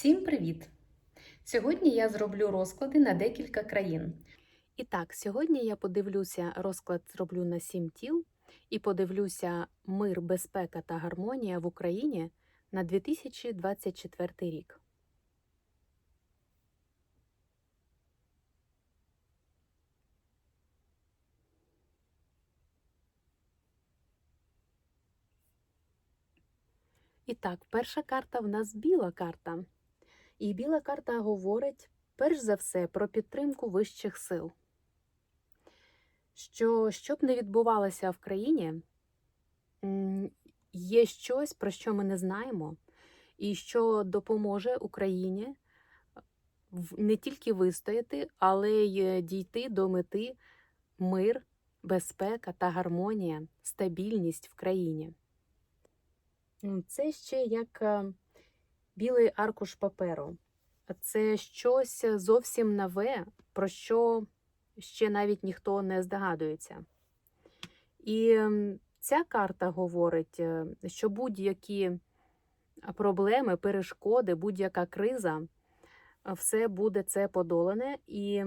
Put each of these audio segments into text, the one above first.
Всім привіт! Сьогодні я зроблю розклади на декілька країн. І так, сьогодні я подивлюся, розклад зроблю на сім тіл і подивлюся мир, безпека та гармонія в Україні на 2024 рік. І так, перша карта в нас біла карта. І біла карта говорить перш за все про підтримку вищих сил. Що щоб не відбувалося в країні, є щось, про що ми не знаємо, і що допоможе Україні не тільки вистояти, але й дійти до мети мир, безпека та гармонія, стабільність в країні. Це ще як е, білий аркуш паперу. Це щось зовсім нове, про що ще навіть ніхто не здогадується. І ця карта говорить, е, що будь-які проблеми, перешкоди, будь-яка криза, е, все буде це подолане і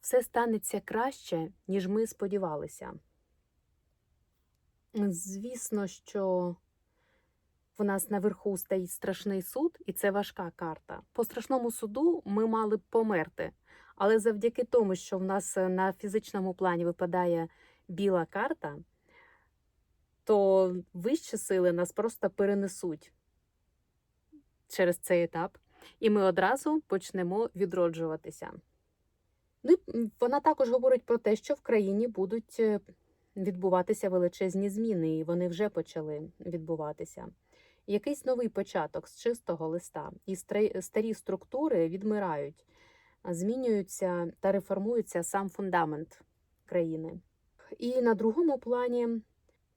все станеться краще, ніж ми сподівалися. Звісно, що в нас наверху стоїть страшний суд, і це важка карта. По страшному суду ми мали б померти. Але завдяки тому, що в нас е, на фізичному плані випадає біла карта, то вищі сили нас просто перенесуть через цей етап, і ми одразу почнемо відроджуватися. Ну, вона також говорить про те, що в країні будуть е, відбуватися величезні зміни, і вони вже почали відбуватися. Якийсь новий початок з чистого листа, і старі структури відмирають, змінюються та реформується сам фундамент країни. І на другому плані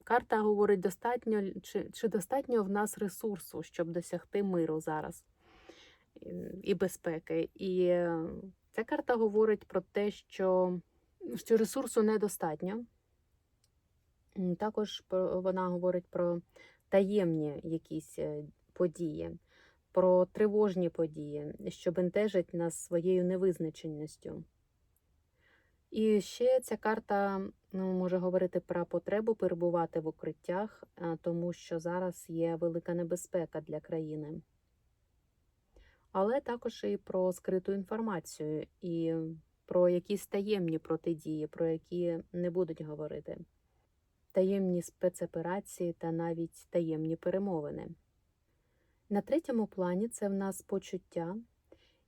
карта говорить, достатньо чи, чи достатньо в нас ресурсу, щоб досягти миру зараз і- безпеки. І ця карта говорить про те, що, що ресурсу недостатньо. Також вона говорить про таємні якісь е, події, про тривожні події, що бентежать нас своєю невизначеністю. І ще ця карта ну, може говорити про потребу перебувати в укриттях, тому що зараз є велика небезпека для країни. Але також і про скриту інформацію, і про якісь таємні протидії, про які не будуть говорити таємні спецоперації та навіть таємні перемовини. На третьому плані це в нас почуття,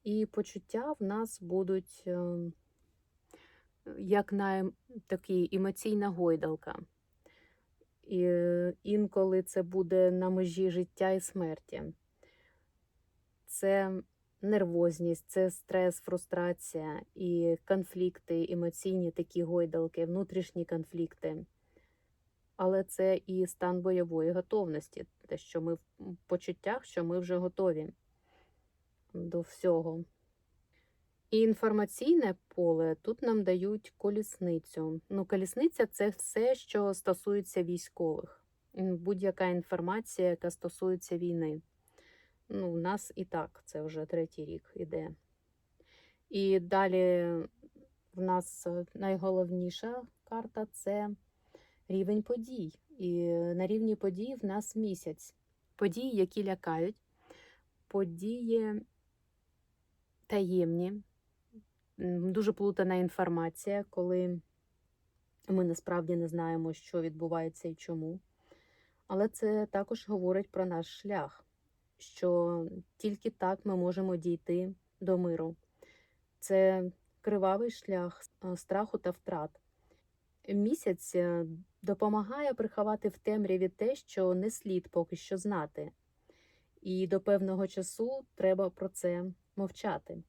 і почуття в нас будуть е, як на ем- такий емоційна гойдалка. І е, інколи це буде на межі життя і смерті. Це нервозність, це стрес, фрустрація і конфлікти, емоційні такі гойдалки, внутрішні конфлікти але це і стан бойової готовності, те, що ми в почуттях, що ми вже готові до всього. І інформаційне поле тут нам дають колісницю. Ну, колісниця це все, що стосується військових, будь-яка інформація, яка стосується війни. Ну, у нас і так, це вже третій рік іде. І далі в нас е, найголовніша карта це рівень подій. І на рівні подій в нас місяць. Події, які лякають, події таємні, дуже плутана інформація, коли ми насправді не знаємо, що відбувається і чому. Але це також говорить про наш шлях, що тільки так ми можемо дійти до миру. Це кривавий шлях е, страху та втрат. Місяць е, допомагає приховати в темряві те, що не слід поки що знати. І до певного часу треба про це мовчати.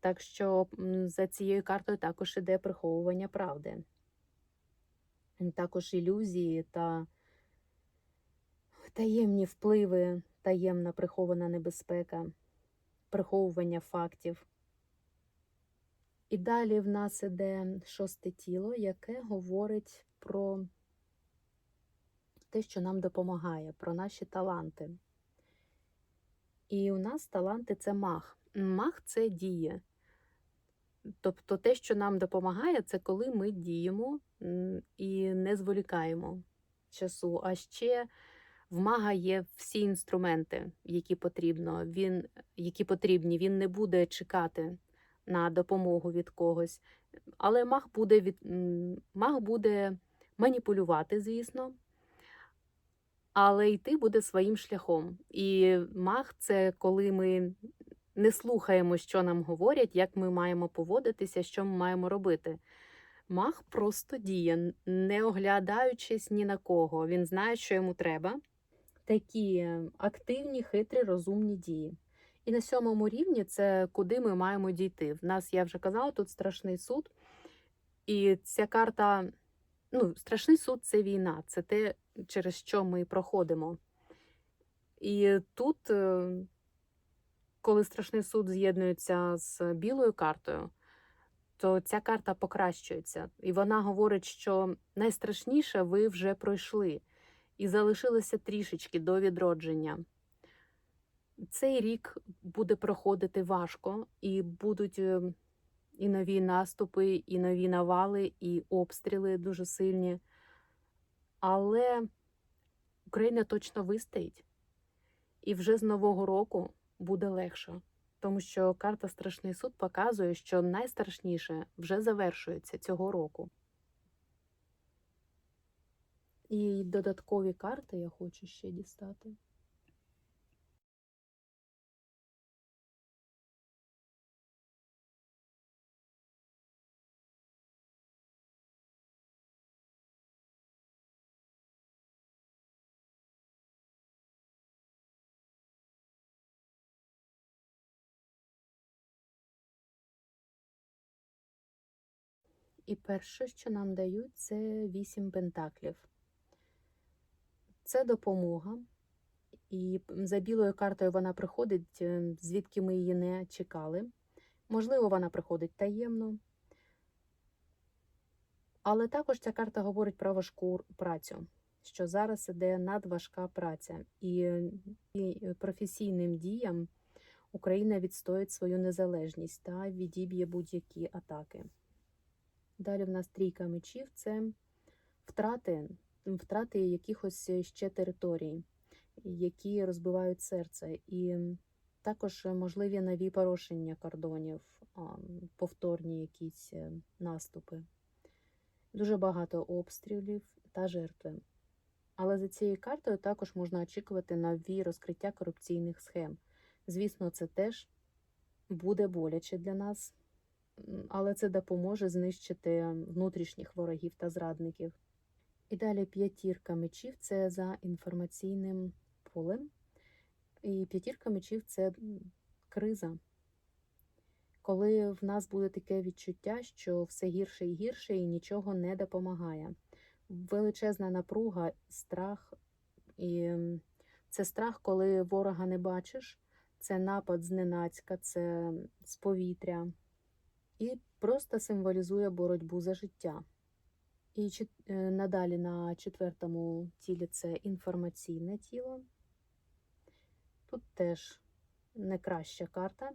Так що за цією картою також іде приховування правди, також ілюзії та таємні впливи, таємна прихована небезпека, приховування фактів. І далі в нас іде шосте тіло, яке говорить про те, що нам допомагає, про наші таланти. І у нас таланти це маг. Маг це діє. Тобто те, що нам допомагає, це коли ми діємо і не зволікаємо часу. А ще в мага є всі інструменти, які потрібно. Він, які потрібні. Він не буде чекати на допомогу від когось. Але маг буде від м, маг буде маніпулювати, звісно. Але йти буде своїм шляхом. І маг це коли ми не слухаємо, що нам говорять, як ми маємо поводитися, що ми маємо робити. Маг просто діє, не оглядаючись ні на кого. Він знає, що йому треба. Такі е, активні, хитрі, розумні дії. І на сьомому рівні це куди ми маємо дійти. В нас, я вже казала, тут страшний суд. І ця карта, ну, страшний суд це війна, це те, через що ми проходимо. І тут, е, коли страшний суд з'єднується з білою картою, то ця карта покращується. І вона говорить, що найстрашніше ви вже пройшли, і залишилося трішечки до відродження. Цей рік буде проходити важко, і будуть е, і нові наступи, і нові навали, і обстріли дуже сильні. Але Україна точно вистоїть, і вже з Нового року буде легше, тому що карта Страшний суд показує, що найстрашніше вже завершується цього року. І додаткові карти я хочу ще дістати. І перше, що нам дають, це вісім пентаклів. Це допомога. І за білою картою вона приходить, е, звідки ми її не чекали. Можливо, вона приходить таємно. Але також ця карта говорить про важку працю, що зараз іде надважка праця, і, і професійним діям Україна відстоїть свою незалежність та відіб'є будь-які атаки. Далі в нас трійка мечів це втрати, втрати якихось ще територій, які розбивають серце, і також можливі нові порушення кордонів, повторні якісь е, наступи. Дуже багато обстрілів та жертви. Але за цією картою також можна очікувати нові розкриття корупційних схем. Звісно, це теж буде боляче для нас, але це допоможе знищити внутрішніх ворогів та зрадників. І далі п'ятірка мечів це за інформаційним полем. І п'ятірка мечів це криза. Коли в нас буде таке відчуття, що все гірше і гірше і нічого не допомагає. Величезна напруга, страх. І це страх, коли ворога не бачиш, це напад зненацька, це з повітря. І просто символізує боротьбу за життя. І е, надалі на четвертому тілі це інформаційне тіло. Тут теж не краща карта.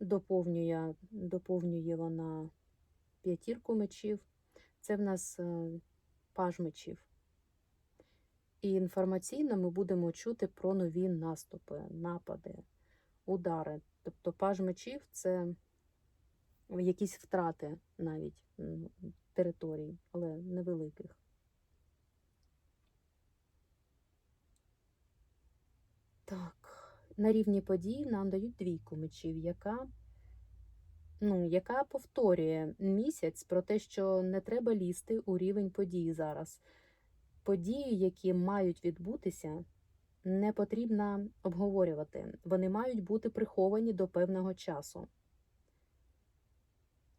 Доповнює, доповнює вона п'ятірку мечів. Це в нас е, паж мечів. І інформаційно ми будемо чути про нові наступи, напади, удари. Тобто паж мечів це якісь втрати навіть територій, але невеликих. Так, на рівні подій нам дають двійку мечів, яка, ну, яка повторює місяць про те, що не треба лізти у рівень подій зараз. Події, які мають відбутися, не потрібно обговорювати. Вони мають бути приховані до певного часу.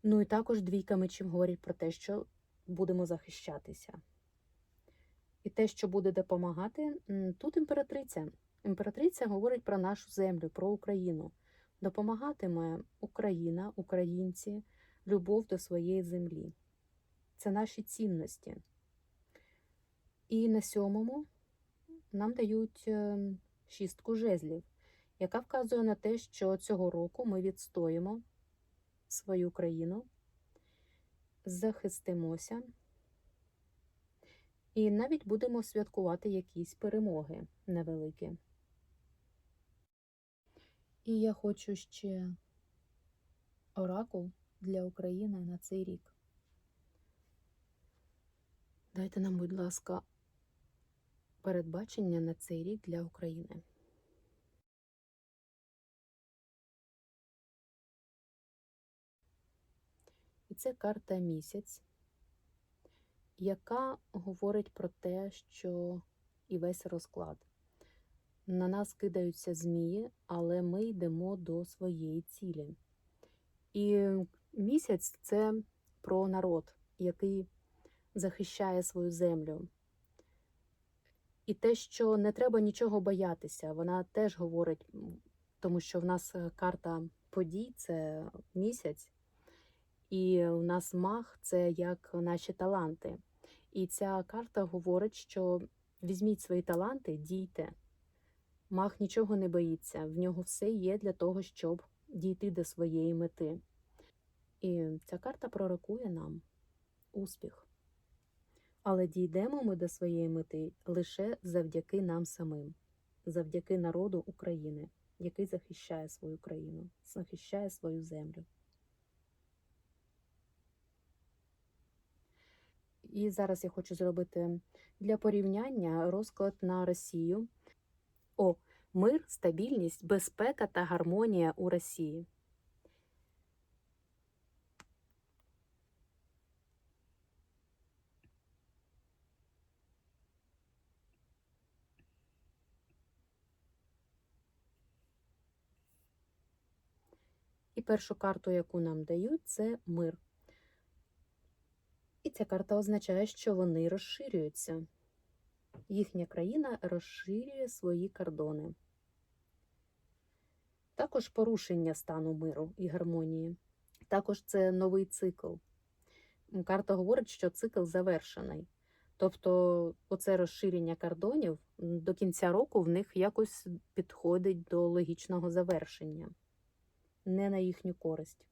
Ну і також двійка мечів говорить про те, що будемо захищатися. І те, що буде допомагати, тут імператриця. Імператриця говорить про нашу землю, про Україну. Допомагатиме Україна, українці, любов до своєї землі. Це наші цінності. І на сьомому нам дають е, шістку жезлів. яка вказує на те, що цього року ми відстоїмо свою країну, захистимося і навіть будемо святкувати якісь перемоги невеликі. І я хочу ще оракул для України на цей рік. Дайте нам, будь ласка, передбачення на цей рік для України. Це карта місяць, яка говорить про те, що і весь розклад. На нас кидаються змії, але ми йдемо до своєї цілі. І місяць це про народ, який захищає свою землю. І те, що не треба нічого боятися, вона теж говорить, тому що в нас карта подій це місяць, і у нас маг це як наші таланти. І ця карта говорить, що візьміть свої таланти, дійте. Маг нічого не боїться, в нього все є для того, щоб дійти до своєї мети. І ця карта пророкує нам успіх. Але дійдемо ми до своєї мети лише завдяки нам самим, завдяки народу України, який захищає свою країну, захищає свою землю. І зараз я хочу зробити для порівняння розклад на Росію. О, мир, стабільність, безпека та гармонія у Росії. І першу карту, яку нам дають, це мир. Ця карта означає, що вони розширюються. Їхня країна розширює свої кордони. Також порушення стану миру і гармонії. Також це новий цикл. Карта говорить, що цикл завершений. Тобто, оце розширення кордонів до кінця року в них якось підходить до логічного завершення, не на їхню користь.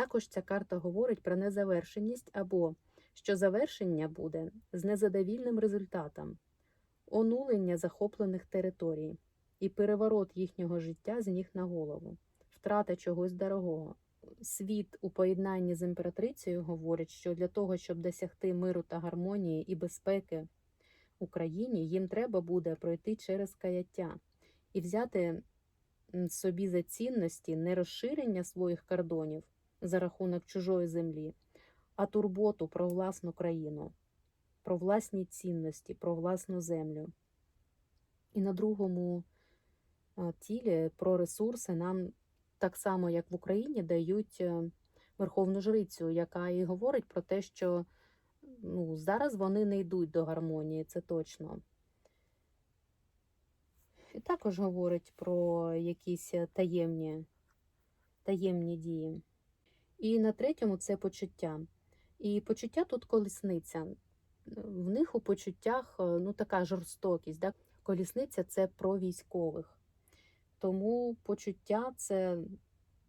Також ця карта говорить про незавершеність або що завершення буде з незадовільним результатом, онулення захоплених територій і переворот їхнього життя з ніг на голову, втрата чогось дорогого. Світ у поєднанні з імператрицею говорить, що для того, щоб досягти миру та гармонії і безпеки Україні, їм треба буде пройти через каяття і взяти собі за цінності не розширення своїх кордонів за рахунок чужої землі, а турботу про власну країну, про власні цінності, про власну землю. І на другому тілі про ресурси нам так само, як в Україні, дають е, верховну жрицю, яка і говорить про те, що ну, зараз вони не йдуть до гармонії, це точно. І також говорить про якісь е, таємні, таємні дії. І на третьому це почуття. І почуття тут колісниця. В них у почуттях е, ну, така жорстокість. Да? Колісниця це про військових. Тому почуття це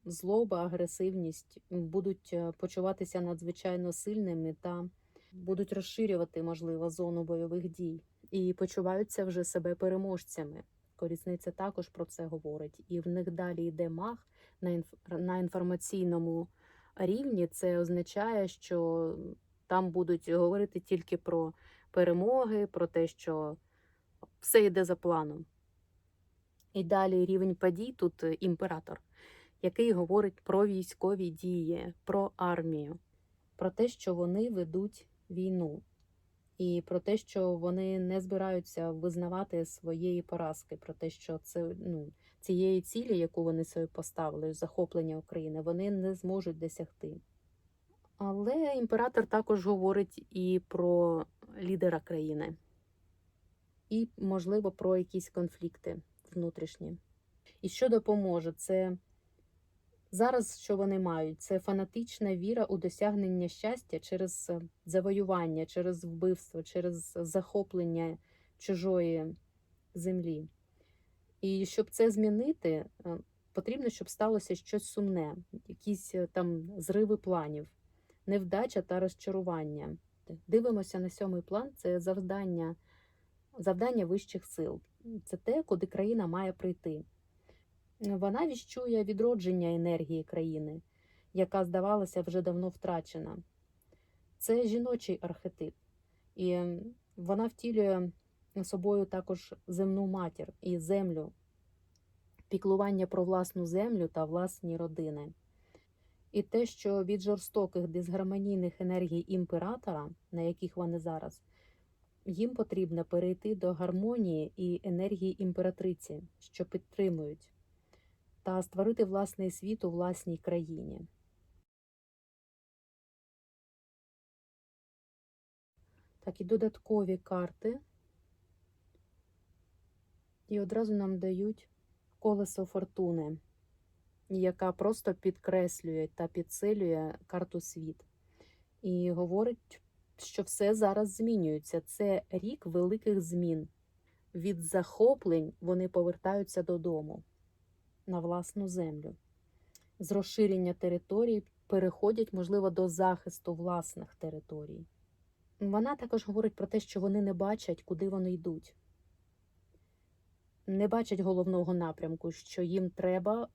злоба, агресивність будуть е, почуватися надзвичайно сильними та будуть розширювати, можливо, зону бойових дій і почуваються вже себе переможцями. Колісниця також про це говорить. І в них далі йде інф... на інформаційному рівні. Це означає, що там будуть говорити тільки про перемоги, про те, що все йде за планом. І далі рівень подій тут е, імператор, який говорить про військові дії, про армію, про те, що вони ведуть війну, і про те, що вони не збираються визнавати своєї поразки, про те, що це ну, цієї цілі, яку вони собі поставили, захоплення України, вони не зможуть досягти. Але імператор також говорить і про лідера країни, і, можливо, про якісь конфлікти внутрішні. І що допоможе? Це зараз, що вони мають, це фанатична віра у досягнення щастя через завоювання, через вбивство, через захоплення чужої землі. І щоб це змінити, е, потрібно, щоб сталося щось сумне, якісь е, там зриви планів, невдача та розчарування. Дивимося на сьомий план це завдання, завдання вищих сил. Це те, куди країна має прийти. Вона віщує відродження енергії країни, яка здавалася вже давно втрачена. Це жіночий архетип, і вона втілює собою також земну матір і землю, піклування про власну землю та власні родини. І те, що від жорстоких дисгармонійних енергій імператора, на яких вони зараз, їм потрібно перейти до гармонії і енергії імператриці, що підтримують, та створити власний світ у власній країні. Так, і додаткові карти. І одразу нам дають колесо фортуни, яка просто підкреслює та підсилює карту світ. І говорить, що все зараз змінюється. Це рік великих змін. Від захоплень вони повертаються додому на власну землю. З розширення територій переходять, можливо, до захисту власних територій. Вона також говорить про те, що вони не бачать, куди вони йдуть. Не бачать головного напрямку, що їм треба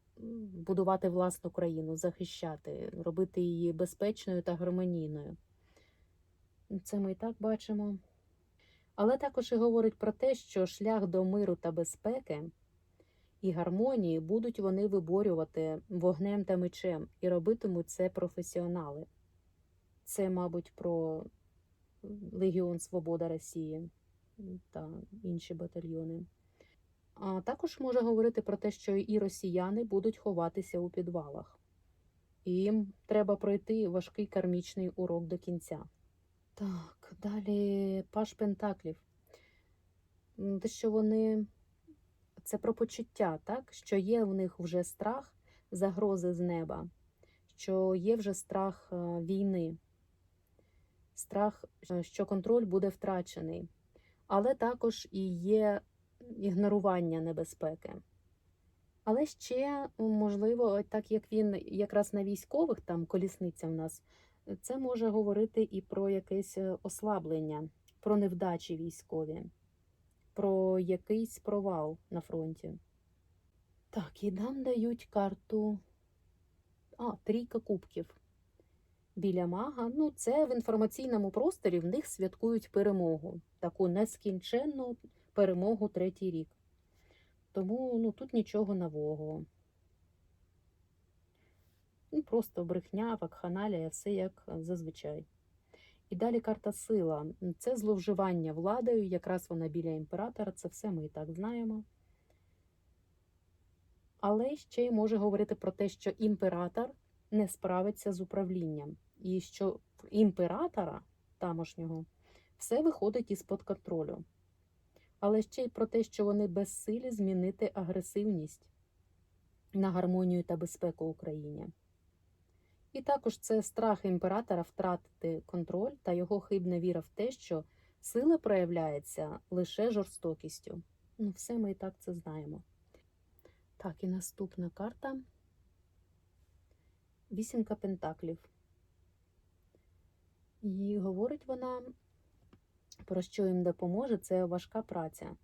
будувати власну країну, захищати, робити її безпечною та гармонійною. Це ми і так бачимо. Але також і говорить про те, що шлях до миру та безпеки і гармонії будуть вони виборювати вогнем та мечем, і робитимуть це професіонали. Це, мабуть, про Легіон Свобода Росії та інші батальйони. А також може говорити про те, що і росіяни будуть ховатися у підвалах. Їм треба пройти важкий кармічний урок до кінця. Так, далі Паш Пентаклів. Те, що вони це про почуття, так? що є в них вже страх загрози з неба, що є вже страх е, війни, страх, е, що контроль буде втрачений, але також і є ігнорування небезпеки. Але ще, можливо, так як він якраз на військових, там колісниця в нас, це може говорити і про якесь е, ослаблення, про невдачі військові, про якийсь провал на фронті. Так, і нам дають карту. А, трійка кубків. Біля мага. Ну, це в інформаційному просторі в них святкують перемогу, таку нескінченну перемогу третій рік. Тому ну, тут нічого нового. Ну, просто брехня, вакханалія, все як зазвичай. І далі карта сила. Це зловживання владою, якраз вона біля імператора, це все ми і так знаємо. Але ще й може говорити про те, що імператор не справиться з управлінням, і що імператора тамошнього все виходить із-под контролю. Але ще й про те, що вони безсилі змінити агресивність на гармонію та безпеку Україні. І також це страх імператора втратити контроль та його хибна віра в те, що сила проявляється лише жорстокістю. Ну, все ми і так це знаємо. Так, і наступна карта. Вісімка пентаклів. І говорить вона, про що їм допоможе, це важка праця,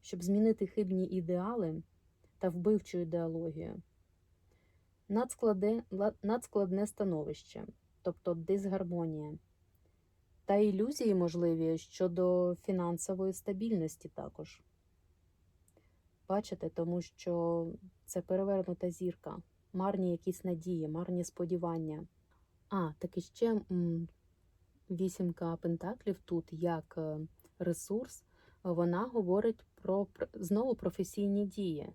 щоб змінити хибні ідеали та вбивчу ідеологію надскладе, надскладне становище, тобто дисгармонія, та ілюзії можливі щодо фінансової стабільності також. Бачите, тому що це перевернута зірка, марні якісь надії, марні сподівання. А, так і ще вісімка пентаклів тут як е, ресурс, вона говорить про знову професійні дії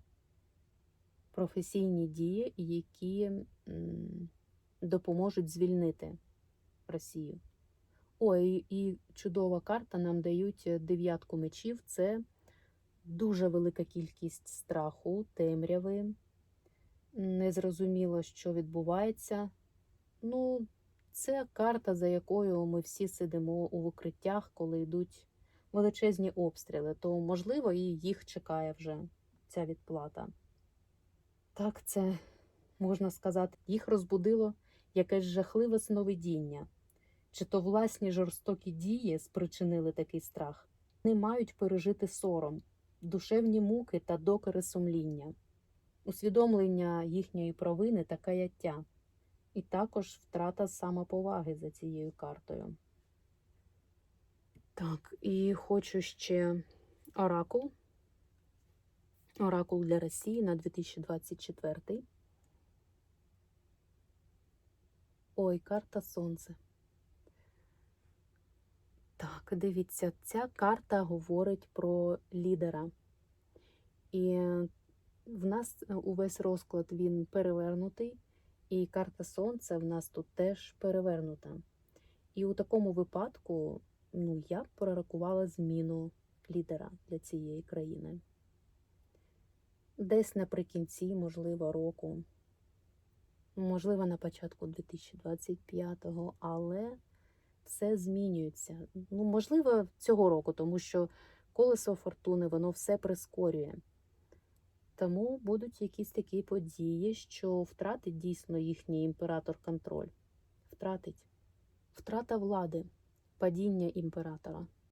професійні дії, які допоможуть звільнити Росію. Ой, і чудова карта нам дають дев'ятку мечів. Це дуже велика кількість страху, темряви. Незрозуміло, що відбувається. Ну, це карта, за якою ми всі сидимо у укриттях, коли йдуть величезні обстріли, то можливо і їх чекає вже ця відплата. Так, це можна сказати, їх розбудило якесь жахливе сновидіння. Чи то власні жорстокі дії спричинили такий страх? Вони мають пережити сором, душевні муки та докори сумління, усвідомлення їхньої провини та каяття, і також втрата самоповаги за цією картою. Так, і хочу ще оракул. Оракул для Росії на 2024. Ой, карта Сонце. Так, дивіться, ця карта говорить про лідера. І в нас увесь розклад він перевернутий, і карта Сонця в нас тут теж перевернута. І у такому випадку ну, я б прорахувала зміну лідера для цієї країни. Десь наприкінці, можливо, року, можливо, на початку 2025-го, але все змінюється. Ну, можливо, цього року, тому що колесо фортуни воно все прискорює. Тому будуть якісь такі події, що втратить дійсно їхній імператор контроль. Втратить. Втрата влади, падіння імператора.